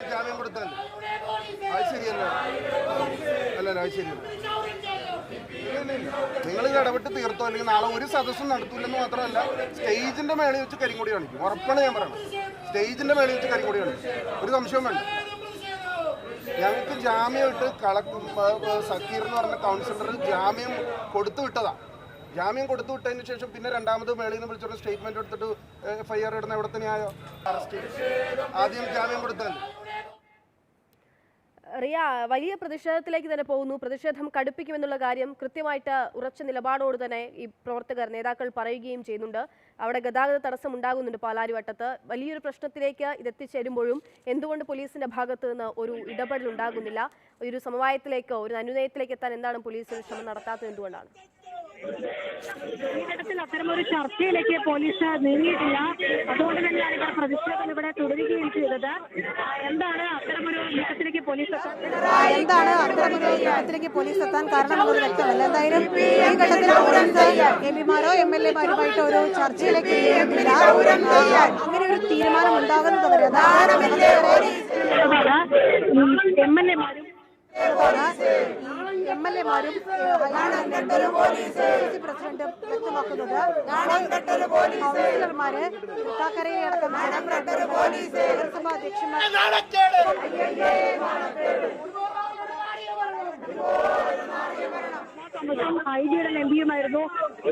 ജാമ്യം കൊടുത്താൽ അത് ശരിയല്ല? ശരിയല്ല. നിങ്ങൾ ഇത് ഇടപെട്ട് തീർത്തോ? അല്ലെങ്കിൽ നാളെ ഒരു സദസ്സും നടത്തൂലെന്ന് മാത്രമല്ല സ്റ്റേജിന്റെ മേളിൽ വെച്ച് കരിങ്കൊടി കാണിക്കും. ഉറപ്പാണ് ഞാൻ പറയണം സ്റ്റേജിന്റെ മേളിൽ വെച്ച് കരിങ്കൊടി കാണിക്കും. ഒരു സംശയവും വേണ്ട. ഞങ്ങൾക്ക് ജാമ്യം ഇട്ട് കളക്ടർ സക്കീർ എന്ന് പറഞ്ഞ കൗൺസിലർ ജാമ്യം കൊടുത്തു വിട്ടതാ. ജാമ്യം കൊടുത്തു വിട്ടതിന് ശേഷം പിന്നെ രണ്ടാമത് മേളിൽ നിന്ന് വിളിച്ചോണ്ട് സ്റ്റേറ്റ്മെന്റ് എടുത്തിട്ട് എഫ് ഐ ആർ ഇടുന്ന എവിടെ തന്നെയായോ? അറസ്റ്റ് ആദ്യം ജാമ്യം കൊടുത്തല്ലേ റിയ വലിയ പ്രതിഷേധത്തിലേക്ക് തന്നെ പോകുന്നു. പ്രതിഷേധം കടുപ്പിക്കുമെന്നുള്ള കാര്യം കൃത്യമായിട്ട് ഉറച്ച നിലപാടോട് തന്നെ ഈ പ്രവർത്തകർ നേതാക്കൾ പറയുകയും ചെയ്യുന്നുണ്ട്. അവിടെ ഗതാഗത തടസ്സം ഉണ്ടാകുന്നുണ്ട് പാലാരിവട്ടത്ത് വലിയൊരു പ്രശ്നത്തിലേക്ക് ഇതെത്തിച്ചേരുമ്പോഴും എന്തുകൊണ്ട് പോലീസിന്റെ ഭാഗത്ത് നിന്ന് ഒരു ഇടപെടൽ ഉണ്ടാകുന്നില്ല ഒരു സമവായത്തിലേക്ക് ഒരു അനുനയത്തിലേക്ക് എത്താൻ എന്താണ് പോലീസ് ഒരു ശ്രമം നടത്താത്തത് എന്തുകൊണ്ടാണ്? ഘട്ടത്തിൽ അത്തരമൊരു ചർച്ചയിലേക്ക് പോലീസ് നീങ്ങിയിട്ടില്ല. അതുകൊണ്ട് തന്നെയാണ് ഇവർ പ്രതിഷേധം ഇവിടെ തുടരുകയും ചെയ്തത്. എന്താണ് അത്തരമൊരു നീക്കത്തിലേക്ക് പോലീസ് എന്താണ് അത്തരമൊരു ഘട്ടത്തിലേക്ക് പോലീസ് എത്താൻ കാരണമെന്നത് വ്യക്തമല്ല. എന്തായാലും ഈ ഘട്ടത്തിൽ പോലീസ് എം പിമാരോ എം എൽ എമാരുമായിട്ട് ഒരു ചർച്ചയിലേക്ക് അങ്ങനെ ഒരു തീരുമാനം ഉണ്ടാകുന്നത് വരെ എം എൽ എമാരും എം എൽ എമാരും പ്രസിഡന്റ് വ്യക്തമാക്കുന്നത് കൗൺസിലർമാര് തൃക്കാക്കരയിലെ അടക്കം നഗരസഭാ അധ്യക്ഷന്മാർ ഐ ഐഡിയുടെ എം പിയുമായിരുന്നു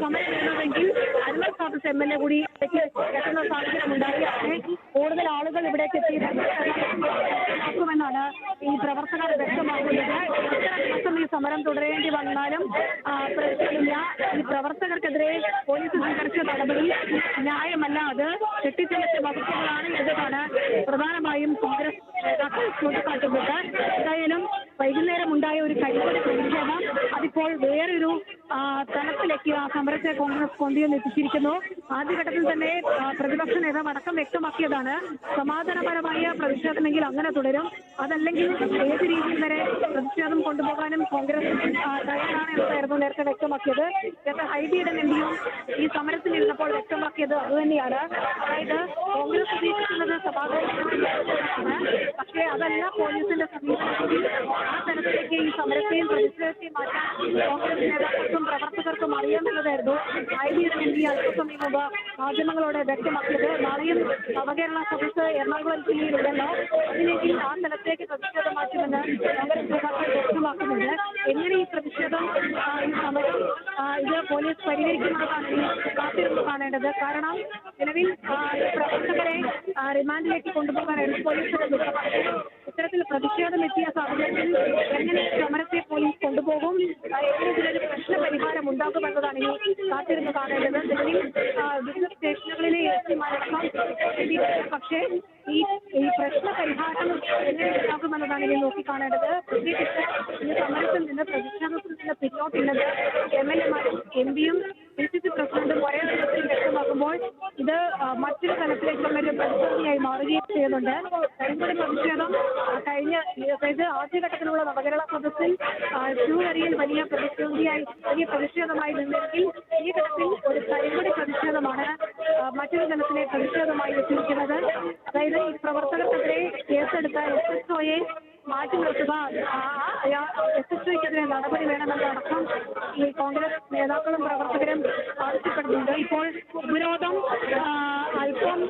സമയം വേണമെങ്കിൽ അരുമൽ സാബസ് എം എൽ എ കൂടി എത്തുന്ന സാഹചര്യം അങ്ങനെ കൂടുതൽ ആളുകൾ ഇവിടേക്ക് എത്തിയിട്ടുമെന്നാണ് ഈ പ്രവർത്തകർ വ്യക്തമാക്കുന്നത്. എത്ര ദിവസം ഈ സമരം തുടരേണ്ടി വന്നാലും പ്രശ്നമില്ല. ഈ പ്രവർത്തകർക്കെതിരെ പോലീസ് സ്വീകരിച്ച നടപടി ന്യായമല്ല അത്. കെട്ടിച്ചമച്ച വകുപ്പുകളാണ് എന്നതാണ് പ്രധാനമായും കോൺഗ്രസ് നേതാക്കൾ ചൂണ്ടിക്കാട്ടുന്നത്. സമരത്തെ കോൺഗ്രസ് കൊണ്ടുവന്ന് എത്തിച്ചിരിക്കുന്നു. ആദ്യഘട്ടത്തിൽ തന്നെ പ്രതിപക്ഷ നേതാവ് അടക്കം വ്യക്തമാക്കിയതാണ് സമാധാനപരമായ പ്രതിഷേധമെങ്കിൽ അങ്ങനെ തുടരും. അതല്ലെങ്കിൽ ഏത് രീതിയിൽ വരെ പ്രതിഷേധം കൊണ്ടുപോകാനും കോൺഗ്രസ് തയ്യാറാണ് എന്നതായിരുന്നു നേരത്തെ വ്യക്തമാക്കിയത്. നേരത്തെ ഹൈബിയുടെ എംപിയും ഈ സമരത്തിൽ ഇരുന്നപ്പോൾ വ്യക്തമാക്കിയത് അതുതന്നെയാണ് അതായത് കോൺഗ്രസ് ഉദ്ദേശിക്കുന്നത് സമാധാനപരമായ പക്ഷേ അതല്ല പോലീസിന്റെ സമീപനം ആ തരത്തിലേക്ക് ഈ സമരത്തെയും പ്രതിഷേധത്തെയും മാറ്റാൻ കോൺഗ്രസ് നേതാക്കൾക്കും പ്രവർത്തകർക്കും അറിയാമെന്നതായിരുന്നു ഹൈബിയുടെ എം പി അല്പസമയം മുമ്പ് മാധ്യമങ്ങളോട് വ്യക്തമാക്കിയത്. നാളെയും നവകേരള സദസ് എറണാകുളം ജില്ലയിലുണ്ടല്ലോ അതിനെങ്കിൽ ആ സ്ഥലത്തേക്ക് പ്രതിഷേധം മാറ്റുമെന്ന് കോൺഗ്രസ് നേതാക്കൾ വ്യക്തമാക്കുന്നുണ്ട്. എങ്ങനെ ഈ പ്രതിഷേധം ഈ സമരം ഇത് പോലീസ് പരിഹരിക്കുന്നതാണ് കാത്തിരുന്ന് കാണേണ്ടത്? കാരണം നിലവിൽ പ്രവർത്തകരെ റിമാൻഡിലേക്ക് കൊണ്ടുപോകാൻ നിർദ്ദേശം ഇത്തരത്തിൽ പ്രതിഷേധം എത്തിയ സാഹചര്യത്തിൽ എങ്ങനെ സമരത്തെ പോലീസ് കൊണ്ടുപോകും. ഇതിനൊരു പ്രശ്ന പരിഹാരം ഉണ്ടാകുമെന്നതാണ് ഇനി കാത്തിരുന്ന് കാണേണ്ടത്. നിലവിൽ ബിസിനസ് സ്റ്റേഷനുകളിലെ എത്തിയിട്ടുണ്ട്. പക്ഷേ ഈ ഈ പ്രശ്ന പരിഹാരം എങ്ങനെ ഉണ്ടാകുമെന്നതാണ് ഇനി നോക്കിക്കാണേണ്ടത്. പ്രത്യേകിച്ച് ഇന്ന് സമരത്തിൽ നിന്ന് പ്രതിഷേധത്തിൽ നിന്ന് പിന്നോട്ടുള്ളത് എം എൽ എമാരും എം പിയും പി സി സി പ്രസിഡന്റും ഒരേ തലത്തിൽ വ്യക്തമാക്കുമ്പോൾ ഇത് ആ, മറ്റൊരു ഒരു പ്രതിസന്ധിയായി മാറുകയും ചെയ്യുന്നുണ്ട്. കരിങ്കൊടി പ്രതിഷേധം കഴിഞ്ഞ അതായത് ആദ്യഘട്ടത്തിലുള്ള നവകേരള സദസ്സിൽ ചൂവരിയിൽ വലിയ പ്രതിസന്ധിയായി വലിയ പ്രതിഷേധമായി നിന്നെങ്കിൽ ഈ ഘട്ടത്തിൽ ഒരു കരിങ്കൊടി പ്രതിഷേധമാണ് മറ്റൊരു തലത്തിലെ പ്രതിഷേധമായി വെച്ചിരിക്കുന്നത്. അതായത് ഈ പ്രവർത്തകർക്കെതിരെ കേസെടുത്ത എസ് എസ് ഒയെ മാറ്റി നിർത്തുക എസ് എസ് ഒക്കെതിരെ നടപടി വേണമെന്നടക്കം ഈ കോൺഗ്രസ് നേതാക്കളും പ്രവർത്തകരും ആവശ്യപ്പെടുന്നുണ്ട് ഇപ്പോൾ ഉപരോധം അല്പം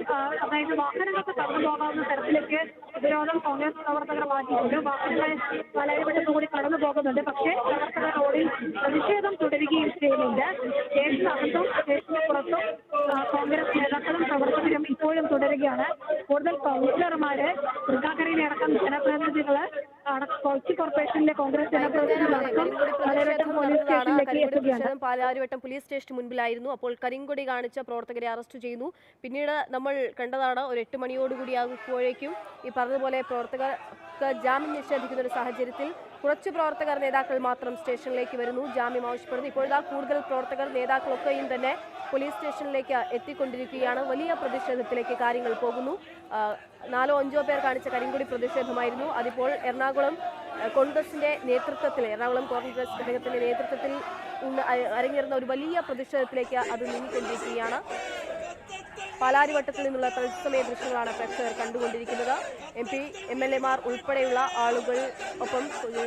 അതായത് വാഹനങ്ങൾക്ക് കടന്നു പോകാവുന്ന തരത്തിലേക്ക് ഉപരോധം കോൺഗ്രസ് പ്രവർത്തകർ മാറ്റിയിട്ടുണ്ട് വാഹനങ്ങൾ വളരെ പെട്ടെന്ന് കൂടി കടന്നു പോകുന്നുണ്ട്. പക്ഷേ പ്രവർത്തകർ റോഡിൽ പ്രതിഷേധം തുടരുകയും ചെയ്യുന്നുണ്ട് സ്റ്റേഷനകത്തും സ്റ്റേഷന് പുറത്തും ആ, കോൺഗ്രസ് നേതാക്കളും പ്രവർത്തകരും ഇപ്പോഴും തുടരുകയാണ് കൂടുതൽ കൗൺസിലർമാര് തൃക്കാക്കരയിലെ അടക്കം ജനപ്രതിനിധികൾ അടക്കം കൊച്ചി കോർപ്പറേഷനിലെ കോൺഗ്രസ് ജനപ്രതിനിധികളടക്കം പാലാരിവട്ടം പോലീസ് സ്റ്റേഷന് മുൻപിലായിരുന്നു. അപ്പോൾ കരിങ്കൊടി കാണിച്ച പ്രവർത്തകരെ അറസ്റ്റ് ചെയ്യുന്നു പിന്നീട് നമ്മൾ കണ്ടതാണ് ഒരു എട്ട് മണിയോടുകൂടി ആകുമ്പോഴേക്കും ഈ പറഞ്ഞതുപോലെ പ്രവർത്തകർക്ക് ജാമ്യം നിഷേധിക്കുന്ന ഒരു സാഹചര്യത്തിൽ കുറച്ച് പ്രവർത്തകർ നേതാക്കൾ മാത്രം സ്റ്റേഷനിലേക്ക് വരുന്നു. ജാമ്യം ആവശ്യപ്പെടുന്നു. ഇപ്പോഴാ കൂടുതൽ പ്രവർത്തകർ നേതാക്കളൊക്കെയും തന്നെ പോലീസ് സ്റ്റേഷനിലേക്ക് എത്തിക്കൊണ്ടിരിക്കുകയാണ്. വലിയ പ്രതിഷേധത്തിലേക്ക് കാര്യങ്ങൾ പോകുന്നു. നാലോ അഞ്ചോ പേർ കാണിച്ച കരിങ്കുടി പ്രതിഷേധമായിരുന്നു. അതിപ്പോൾ എറണാകുളം കോൺഗ്രസിന്റെ നേതൃത്വത്തിൽ എറണാകുളം കോൺഗ്രസ് ഘടകത്തിന്റെ നേതൃത്വത്തിൽ അരങ്ങേറുന്ന ഒരു വലിയ പ്രതിഷേധത്തിലേക്ക് അത് നീങ്ങിക്കൊണ്ടിരിക്കുകയാണ്. പാലാരിവട്ടത്തിൽ നിന്നുള്ള തത്സമയ ദൃശ്യങ്ങളാണ് പ്രേക്ഷകർ കണ്ടുകൊണ്ടിരിക്കുന്നത്. എം പി എം എൽ എമാർ ഉൾപ്പെടെയുള്ള ആളുകൾ ഒപ്പം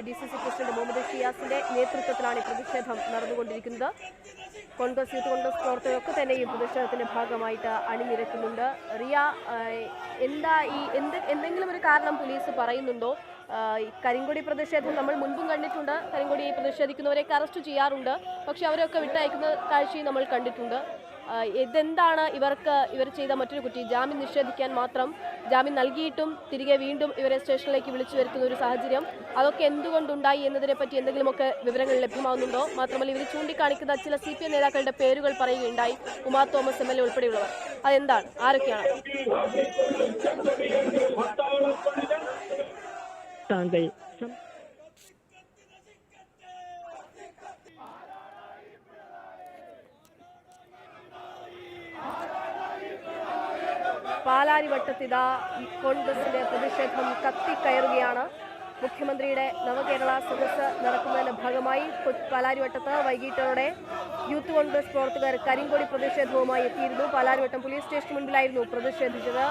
D C C president Muhammad ഷിയാസിന്റെ നേതൃത്വത്തിലാണ് ഈ പ്രതിഷേധം നടന്നുകൊണ്ടിരിക്കുന്നത്. കോൺഗ്രസ് യൂത്ത് കോൺഗ്രസ് പ്രവർത്തകരൊക്കെ തന്നെ ഈ പ്രതിഷേധത്തിന്റെ ഭാഗമായിട്ട് അണിനിരക്കുന്നുണ്ട്. റിയ എന്താ ഈ എന്ത് എന്തെങ്കിലും ഒരു കാരണം പോലീസ് പറയുന്നുണ്ടോ? കരിങ്കൊടി പ്രതിഷേധം നമ്മൾ മുൻപും കണ്ടിട്ടുണ്ട്. കരിങ്കൊടി പ്രതിഷേധിക്കുന്നവരെയൊക്കെ അറസ്റ്റ് ചെയ്യാറുണ്ട്. പക്ഷെ അവരൊക്കെ വിട്ടയക്കുന്ന കാഴ്ചയും നമ്മൾ കണ്ടിട്ടുണ്ട്. ഇതെന്താണ് ഇവർക്ക് ഇവർ ചെയ്ത മറ്റൊരു കുറ്റി? ജാമ്യം നിഷേധിക്കാൻ മാത്രം ജാമ്യം നൽകിയിട്ടും തിരികെ വീണ്ടും ഇവരെ സ്റ്റേഷനിലേക്ക് വിളിച്ചു വരുത്തുന്ന ഒരു സാഹചര്യം. അതൊക്കെ എന്തുകൊണ്ടുണ്ടായി എന്നതിനെ പറ്റി എന്തെങ്കിലുമൊക്കെ വിവരങ്ങൾ ലഭ്യമാകുന്നുണ്ടോ മാത്രമല്ല ഇവർ ചൂണ്ടിക്കാണിക്കുന്ന ചില സി പി എം നേതാക്കളുടെ പേരുകൾ പറയുകയുണ്ടായി. Uma Thomas M L A ഉൾപ്പെടെയുള്ളവർ. അതെന്താണ്? ആരൊക്കെയാണ്? താങ്കൾ പാലാരിവട്ടത്തിതാ കോൺഗ്രസിന്റെ പ്രതിഷേധം കത്തിക്കയറുകയാണ്. മുഖ്യമന്ത്രിയുടെ നവകേരള സദസ്സ് നടക്കുന്നതിന്റെ ഭാഗമായി പാലാരിവട്ടത്ത് വൈകിട്ടോടെ യൂത്ത് കോൺഗ്രസ് പ്രവർത്തകർ കരിങ്കൊടി പ്രതിഷേധവുമായി എത്തിയിരുന്നു. പാലാരിവട്ടം പോലീസ് സ്റ്റേഷന് മുൻപിലായിരുന്നു പ്രതിഷേധിച്ചത്.